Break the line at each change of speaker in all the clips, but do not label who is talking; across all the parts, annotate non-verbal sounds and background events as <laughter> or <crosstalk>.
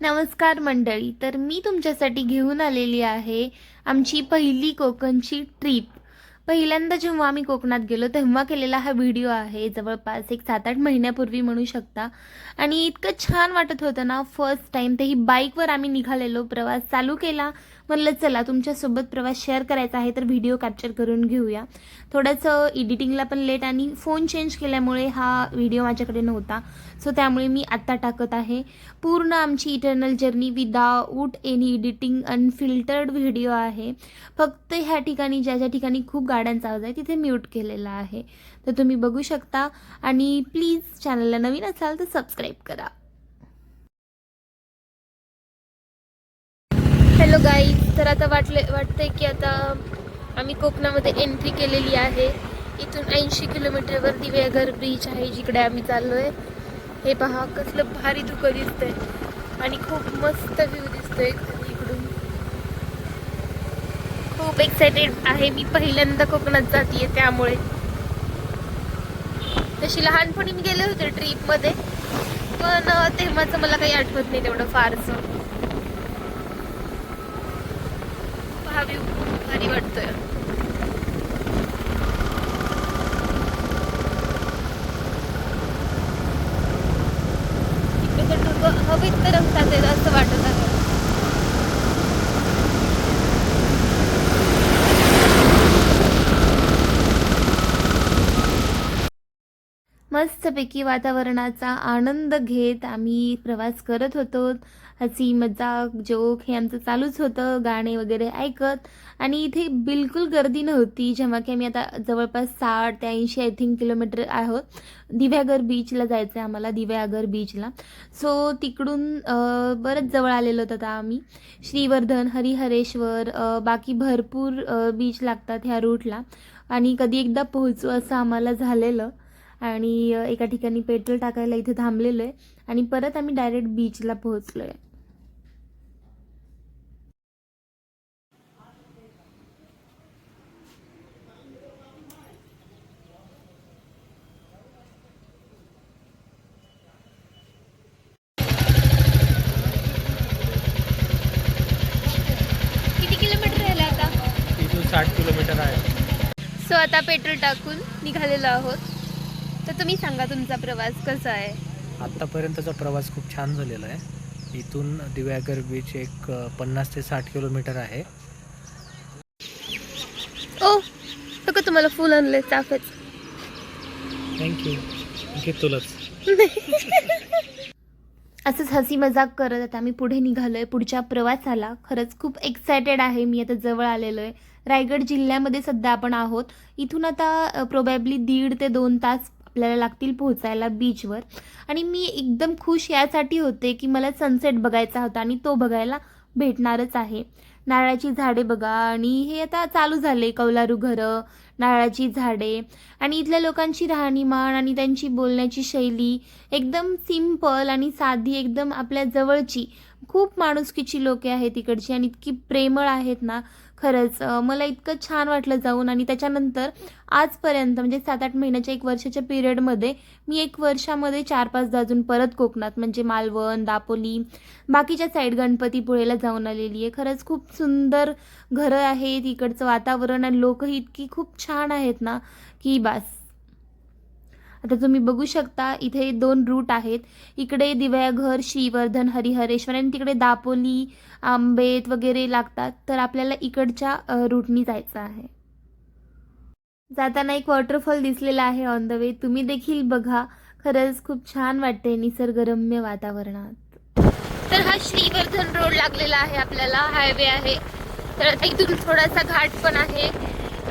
नमस्कार मंडळी तर मी तुमच्यासाठी घेऊन आलेली आहे आमची पहिली कोकणची ट्रीप पहिल्यांदा जेव्हा आम्ही कोकणात गेलो तेव्हा केलेला हा व्हिडिओ आहे जवळपास एक सात आठ महिन्यापूर्वी म्हणू शकता. आणि इतकं छान वाटत होतं ना फर्स्ट टाईम तेही बाईकवर आम्ही निघालेलो प्रवास चालू केला. म्हणलं चला तुमच्यासोबत प्रवास शेअर करायचा आहे तर व्हिडिओ कॅप्चर करून घेऊया. थोडंसं एडिटिंगला पण लेट आणि फोन चेंज केल्यामुळे हा व्हिडिओ माझ्याकडे नव्हता. सो त्यामुळे मी आत्ता टाकत आहे. पूर्ण आमची eternal journey without any editing unfiltered video आहे. फक्त ह्या ठिकाणी ज्या ज्या ठिकाणी खूप गाड्यांचा आवाज आहे तिथे म्यूट केलेला आहे. तर तुम्ही बघू शकता. आणि प्लीज चॅनलला नवीन असाल तर सबस्क्राईब करा. हॅलो तर आता वाटले वाटते की आता आम्ही कोकणामध्ये एंट्री केलेली आहे. इथून ऐंशी किलोमीटरवर दिवेघर ब्रिज आहे जिकडे आम्ही चाललोय. हे पहा कसलं भारी धुकं दिसतंय. आणि खूप मस्त व्ह्यू दिसतोय इकडून. खूप एक्सायटेड आहे. मी पहिल्यांदा कोकणात जाते त्यामुळे. तशी लहानपणी मी गेले होते ट्रीपमध्ये पण तेव्हाचं मला काही आठवत नाही तेवढं फारसं. हा व्ह्यू खूप भारी वाटतोय इकडे तर डोकं हवेत तरंगतात आहेत असं वाटत आहे मस्तपैकी वातावरणाचा आनंद घेत आम्ही प्रवास करत होतो. हसी मजाक जोक हे आमचं चालूच होतं गाणे वगैरे ऐकत. आणि इथे बिलकुल गर्दी नव्हती जेव्हा की आम्ही आता जवळपास साठ ते ऐंशी आय थिंक किलोमीटर आहोत. दिव्यागर बीचला जायचं आहे आम्हाला दिव्यागर बीचला सो तिकडून बरंच जवळ आलेलो होतं आता आम्ही. श्रीवर्धन हरिहरेश्वर बाकी भरपूर बीच लागतात ह्या रूटला आणि कधी एकदा पोहोचू असं आम्हाला झालेलं. आणि एका ठिकाणी पेट्रोल टाकायला इथे थांबलेलो आहे आणि परत आम्ही डायरेक्ट बीचला पोहोचलो आहे. किती किलोमीटर राहिलं आता?
इथून साठ किलोमीटर आहे.
सो आता पेट्रोल टाकून निघालेलो आहोत. तुम्ही सांगा तुमचा प्रवास कसा आहे?
आत्तापर्यंतचा प्रवास खूप छान झालेला आहे. इथून दिव्यागर बीच एक पन्नास ते साठ किलोमीटर आहे.
ओ बघा तुम्हाला फुल आणले चाफेच
थँक्यू घे तुलाच. <laughs>
असंच हसी मजाक करत आता आम्ही पुढे निघालोय. पुढच्या प्रवासाला खरंच खूप एक्सायटेड आहे मी आता जवळ आलेलो आहे रायगड जिल्ह्यामध्ये सध्या आपण आहोत. इथून आता प्रोबॅबली दीड ते दोन तास आपल्याला लागतील पोहोचायला बीचवर आणि मी एकदम खुश यासाठी होते की मला सनसेट बघायचा होता आणि तो बघायला भेटणारच आहे. नारळाची झाडे बघा आणि हे आता चालू झाले कौलारू घरं नारळाची झाडे. आणि इथल्या लोकांची राहणीमान आणि त्यांची बोलण्याची शैली एकदम सिंपल आणि साधी एकदम आपल्या जवळची. खूप माणुसकीची लोके आहेत तिकडची आणि इतकी प्रेमळ आहेत ना खरंच मला इतकं छान वाटलं जाऊन आणि त्याच्यानंतर आजपर्यंत म्हणजे सात आठ महिन्याच्या एक वर्षाच्या पिरियडमध्ये मी एक वर्षामध्ये चार पाच अजून परत कोकणात म्हणजे मालवण दापोली बाकीच्या साईड गणपतीपुळेला जाऊन आलेली आहे. खरंच खूप सुंदर घरं आहेत इकडचं वातावरण आणि लोकही इतकी खूप छान आहेत ना की बास. आता तुम्ही बघू शकता इथे दोन रूट आहेत. इकडे दिव्याघर श्रीवर्धन हरिहरेश्वर आणि तिकडे दापोली आंबेत वगैरे लागतात तर आपल्याला इकडच्या रूटनी जायचं आहे. जाताना एक वॉटरफॉल दिसलेला आहे ऑन द वे तुम्ही देखील बघा. खरंच खूप छान वाटते निसर्गरम्य वातावरणात. तर हा श्रीवर्धन रोड लागलेला आहे आपल्याला. हायवे आहे. तर आता इथून थोडासा घाट पण आहे.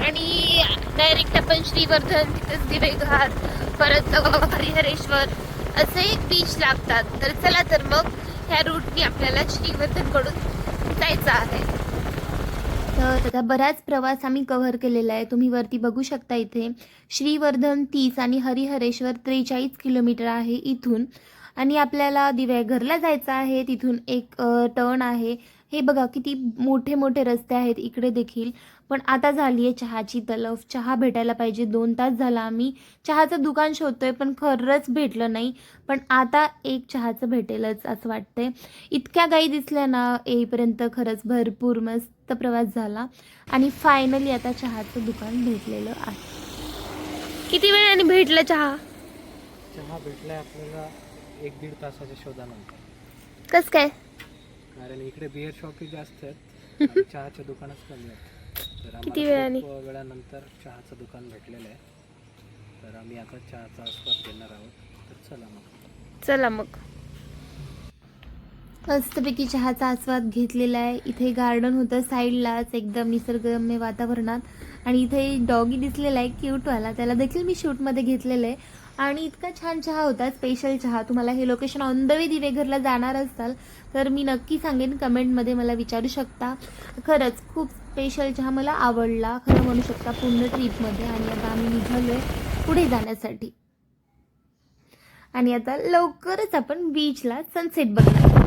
आणि डायरेक्ट आपण श्रीवर्धन तिथेच दिवेघाट परत हरिहरेश्वर असे बीच लागतात. तर चला तर मग ह्या रूटनी आपल्याला श्रीवर्धनकडून जायचं आहे. तर आता बराच प्रवास आम्ही कव्हर केलेला आहे. तुम्ही वरती बघू शकता इथे श्रीवर्धन तीस आणि हरिहरेश्वर त्रेचाळीस किलोमीटर आहे इथून. आणि आपल्याला दिव्याघरला जायचं आहे. तिथून एक टर्न आहे. हे बघा किती मोठे मोठे रस्ते आहेत इकडे देखील. पण आता झाली आहे चहाची तलफ. चहा भेटायला पाहिजे. दोन तास झाला आम्ही. चहाचं दुकान शोधतोय पण खरंच भेटलं नाही. पण आता एक चहाचं भेटेलच असं वाटतंय. इतक्या गाई दिसल्या ना येईपर्यंत खरंच भरपूर मस्त प्रवास झाला. आणि फायनली आता चहाचं दुकान भेटलेलं आहे. किती वेळाने भेटलं चहा?
चहा भेटलाय आपल्याला एक दीड तासाच्या शोधानंतर.
कस काय?
कारण इकडे बिअर शॉपी जास्त आहेत. <laughs> आणि चहाचे दुकानच कमी आहेत.
किती वेळाने?
वेळानंतर चहाचं दुकान भेटलेलं आहे. तर आम्ही आता चहाचा आस्वाद घेणार आहोत. तर चला मग.
चला मग. मस्तपैकी चहाचा आस्वाद घेतलेला आहे. इथे गार्डन होतं साईडलाच एकदम निसर्गरम्य वातावरणात. आणि इथे डॉगी दिसलेला आहे क्यूटवाला त्याला देखील मी शूटमध्ये घेतलेलं आहे. आणि इतका छान चहा होता स्पेशल चहा. तुम्हाला हे लोकेशन ऑन द वे दिवेघरला जाणार असाल तर मी नक्की सांगेन कमेंटमध्ये मला विचारू शकता. खरंच खूप स्पेशल चहा मला आवडला खरं म्हणू शकता पूर्ण ट्रीपमध्ये आणि आता आम्ही निघालो आहे पुढे जाण्यासाठी. आणि आता लवकरच आपण बीचला सनसेट बघणार.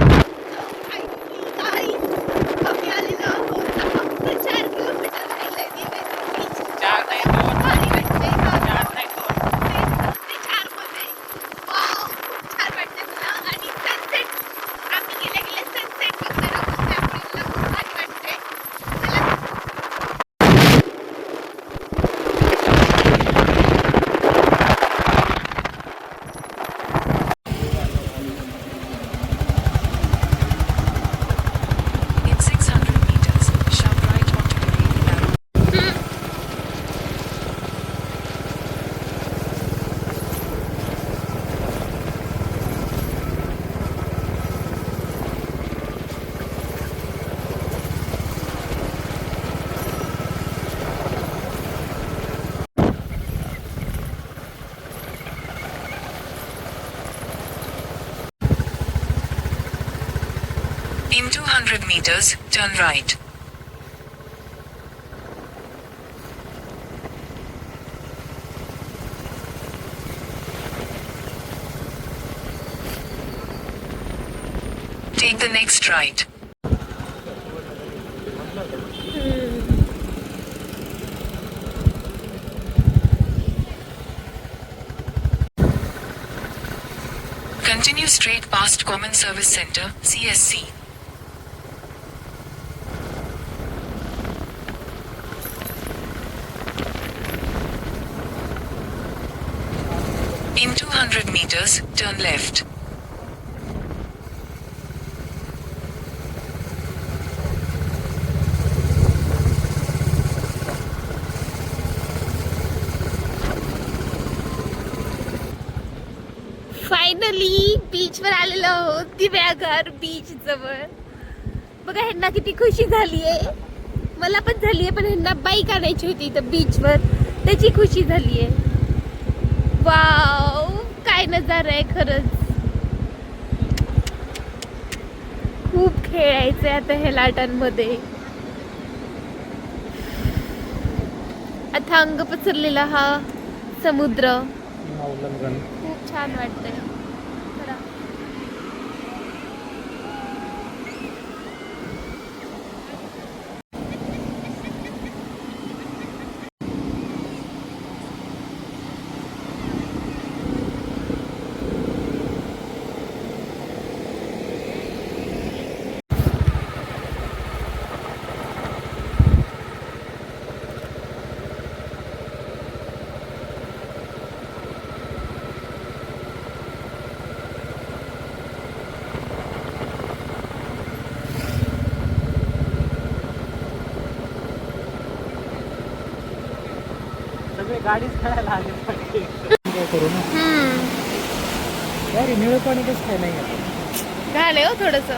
Meters, turn right. Take the next right. Continue straight past Common Service Center, CSC. Meters, turn left.
Finally बीचवर आलेलो आहोत दिव्याघर बीच जवळ. बघा ह्यांना किती खुशी झाली आहे मला पण झाली आहे पण ह्यांना बाईक आणायची होती इथं बीचवर त्याची खुशी झाली आहे वाव काय नजारा आहे खरंच? खूप खेळायचंय आता ह्या लाटांमध्ये. अथांग पसरलेला हा समुद्र. खूप छान वाटतंय खरं.
सगळे गाडीच खेळायला आले पाहिजे. काय करू ना? अरे निळं पाणी कसं काय नाही
हो थोडस.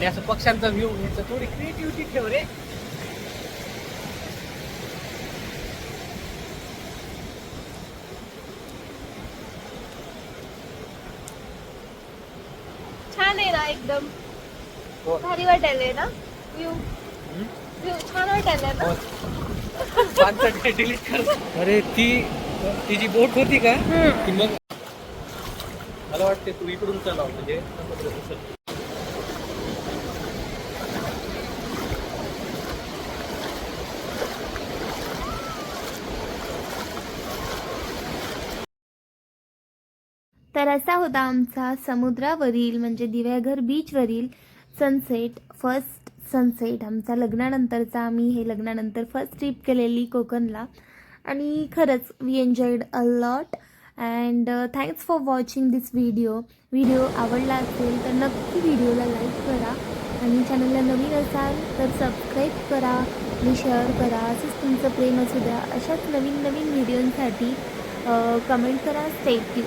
आणि असं पक्ष्यांचा व्ह्यू याचं थोडी क्रिएटिव्हिटी ठेव रे.
छान आहे ना एकदम.
हो.
भारी वाटायला ना? व्ह्यू छान वाटायला ना?
हो. अरे ती ती जी बोट होती का मग मला वाटते तू इकडून चलाव म्हणजे
तर असा होता आमचा समुद्रावरील म्हणजे दिव्याघर बीचवरील सनसेट फर्स्ट सनसेट आमचा लग्नानंतरचा आम्ही हे लग्नानंतर फर्स्ट ट्रिप केलेली कोकणला. आणि खरंच we enjoyed a lot and thanks for watching this video video आवडला असेल तर नक्की व्हिडिओला लाईक करा. आणि चॅनलला नवीन असाल तर सबस्क्राईब करा. आणि शेअर करा. असंच तुमचं प्रेम असू द्या. अशाच नवीन नवीन व्हिडिओंसाठी कमेंट करा. स्टेट